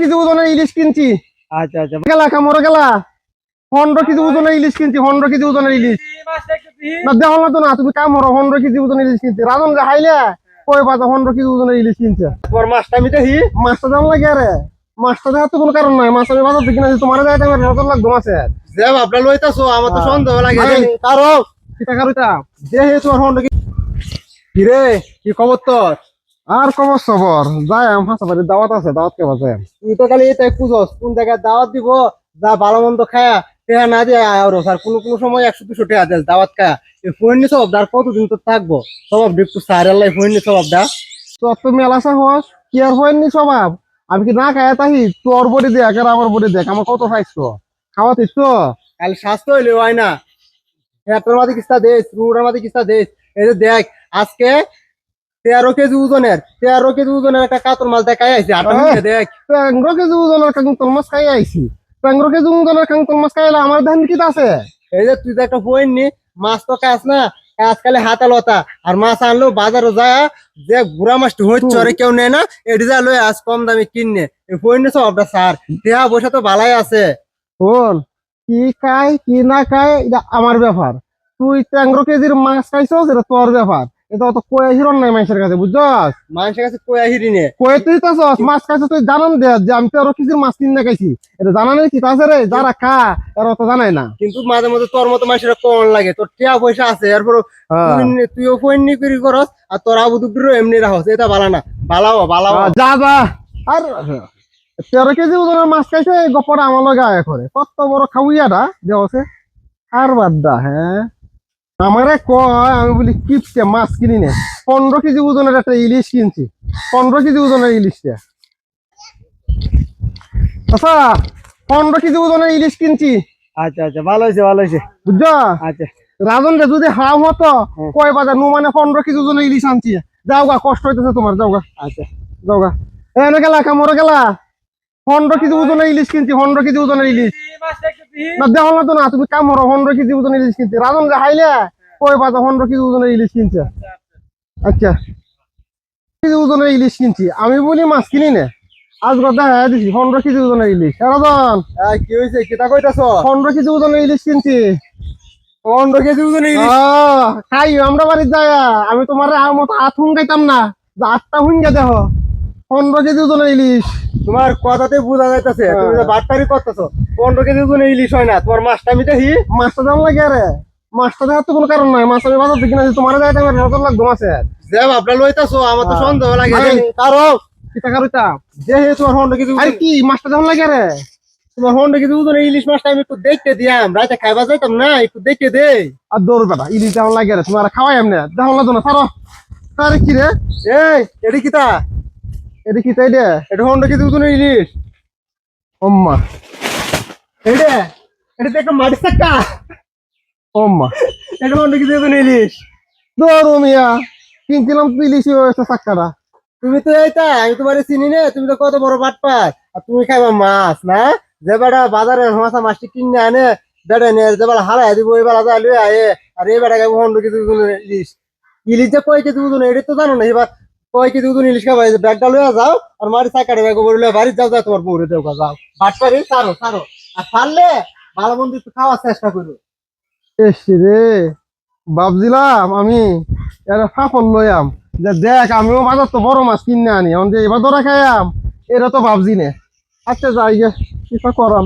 KG ওজনের ইলিশ কিনছি। আচ্ছা আচ্ছা। গেলা কামড়ে গেলা। পনেরো কেজি ওজনের ইলিশ কিনছি পনেরো কেজি ওজনের ইলিশ। না দেখো না তো না তুমি কামড়ো পনেরো কেজি ওজনের ইলিশ কিনছি। রাজন যে হাইলে কই বাজা পনেরো কেজি ওজনের ইলিশ কিনছে? তোমার মাছটা আমি দেখি। মাছটা দাম লাগে আরে। মাছটা দেখার তো কোনো কারণ নাই মাছ আমি বাজার কিনা তোমার যাই টাইমে নজর লাগতো মাছের যে আপনার লইতাছো আমার তো হ্যাঁ। সন্দেহ লাগে। কারও কি টাকা রইতা যে তোমার পনেরো কেজি। কিরে কি খবর তোর? আর কবর সবর যাই আম হাসা দাওয়াত আছে দাওয়াত কে বাজে? তুই তো খালি এটাই খুঁজস কোন জায়গায় দাওয়াত দিব যা ভালো মন্দ খায়া টেহা না দিয়ে আর স্যার কোনো কোনো সময় একশো দুশো টাকা দেয় দাওয়াত খায়া। এই ফোন নি সব আর কতদিন তো থাকব? সব একটু স্যার আল্লাহ ফোন নি সব দা। তোর তো মেলা সাহস কি আর হয়নি স্বভাব আমি কি না খাই তাহি? তোর বডি দেখ আর আমার বডি দেখ আমার কত খাইছো খাওয়া তো? কাল স্বাস্থ্য হইলে হয় না। একটা মাঝে কিস্তা দেশ রুটার মাঝে কিস্তা দেশ এই যে দেখ আজকে তেরো কেজি ওজনের তেরো কেজি ওজনের একটা কাতল মাছ দেখাই আছে আটা আহ। দেখ। পেঙ্গো কেজি ওজনের কাঙ্তল মাছ খাই আইছি। পেঙ্গো কেজি ওজনের কাঙ্তল মাছ খাইলে আমার ধান কি আছে? এই যে তুই তো একটা ফোন নি মাছ তো কাজ না কাজ খালি হাতে লতা আর মাছ আনলো বাজারে যায় যে বুড়া মাছটি হচ্ছে ওরে কেউ নেয় না এটি যা লই আজ কম দামে কিনে। এই ফোন নি সব স্যার দেহা বসে তো ভালাই আছে। শোন কি খায় কি না খায় এটা আমার ব্যাপার। তুই তেঙ্গো কেজির মাছ খাইছো সেটা তোর ব্যাপার। এটা অত কয়ে হিরণ নাই মানুষের কাছে বুঝছস? মানুষের কাছে কই আহিরি নে। কয়ে তুই তো মাছ খাইছো তুই জানান দে যে আমি তেরো কেজির মাছ কিনে খাইছি। এটা জানানোর কি আছে রে? যারা খা এর অত জানাই না। কিন্তু মাঝে মধ্যে তোর মতো মানুষের কম লাগে তোর টিয়া পয়সা আছে এরপর হ্যাঁ। তুইও ফোন নি করি করস আর তোর আবু দুপুরও এমনি রাখস এটা ভালো না ভালাও ভালাও যা যা। আর তেরো কেজি ওজনের মাছ খাইছে গপটা আমার লগে আয় করে। কত বড় খাউইয়াটা দেওয়াছে আর বাদ দা হ্যাঁ। আমারে কয় আমি বলি কিপটে মাছ কিনি নে। পনেরো কেজি ওজনের একটা ইলিশ কিনছি। পনেরো কেজি ওজনের ইলিশটা। আচ্ছা পনেরো কেজি ওজনের ইলিশ কিনছি। আচ্ছা আচ্ছা ভালো হয়েছে ভালো হয়েছে। বুঝছ? আচ্ছা। রাজন রে যদি হাও হতো কয় বাজার নু মানে পনেরো কেজি ওজনের ইলিশ আনছি। যাও গা কষ্ট হইতেছে তোমার যাও গা। আচ্ছা। যাও গা। এনে গেলা কামড়ে গেলা। পনেরো কেজি ওজনের ইলিশ কিনছি পনেরো কেজি ওজনের ইলিশ। না দেখো না তো না তুমি কামড়ো পনেরো কেজি ওজনের ইলিশ কিনছি রাজন যে হাইলে পনেরো কেজি ওজনের ইলিশ কিনছে আচ্ছা। কেজি ওজনের ইলিশ কিনছি আমি বলি মাছ কিনি নে। আজ কথা হ্যাঁ দিছি পনেরো কেজি ওজনের ইলিশ। হ্যাঁ রাজন। কি হয়েছে কিতা কইতাছ? পনেরো কেজি ওজনের ইলিশ কিনছি পনেরো কেজি ওজন ইলিশ। খাই আমরা বাড়ির যায় আমি তোমার মতো আট হুন খাইতাম না। আটটা হুন গে দেহ পনেরো কেজি ওজনের ইলিশ। তোমার কথাতে বোঝা যাইতাছে তুমি যে বাটপারি করতেছো পনেরো কেজি ওজন ইলিশ হয় না তোমার মাছটা আমি দেখি। মাছটা দাম লাগে আরে। মাছটা দেখার তো কোনো কারণ নাই মাছ আমি বাজার থেকে তোমার যায় টাইমে নজর লাগতো মাছের। যে আপনার লইতাছো আমার তো হ্যাঁ। সন্দেহ লাগে। কারও কি টাকা যে হে তোমার পনেরো কেজি আরে কি মাছটা দাম লাগে আরে। তোমার পনেরো কেজি ওজন ইলিশ মাছটা আমি একটু দেখতে দিয়াম রাতে খাইবা যাইতাম না একটু দেখতে দেই। আর দৌড় বেটা ইলিশ দাম লাগে আরে তোমার খাওয়াই এমনি দেখো লাগতো না সারো আরে কি রে? এই এটি কিতা এটা কি তাই এটা পনেরো কেজি ওজন ইলিশ ওম্মা। এটা এটা তো একটা মাটি চাক্কা ওম্মা। এটা পনেরো কেজি ওজন ইলিশ দৌড় মিয়া কিনছিলাম তো ইলিশ চাক্কাটা তুমি তো এইটা আমি তোমার চিনি না তুমি তো কত বড় বাটপার আর তুমি খাইবা মাছ না? যে বেটা বাজারে মাছা মাছটি কিনে আনে বেটা নিয়ে যে বেলা হারাই দিব এই বেলা যা লুয়ে আয়ে। আর এই বেটা খাইবো পনেরো কেজি ওজন ইলিশ ইলিশ যে কয় কেজি ওজন এটা তো জানো না এবার কয় কেজি ওজন ইলিশ খাবা? ব্যাগটা যাও, আর মারি চাকাটা ব্যাগ বলে লুয়ে বাড়ি যাও যাও তোমার বউরে যাও। বাটপারি সারো সারো আর ভালো খাওয়ার চেষ্টা করো। এস রে আমি এর ফাফল লইয়াম যে দেখ, আমিও বাজার তো বড় মাছ কিনে আনি, এখন যে এবার ধরা খাইয়াম এটা তো ভাবছি নে। আচ্ছা যাই গে, কি করাম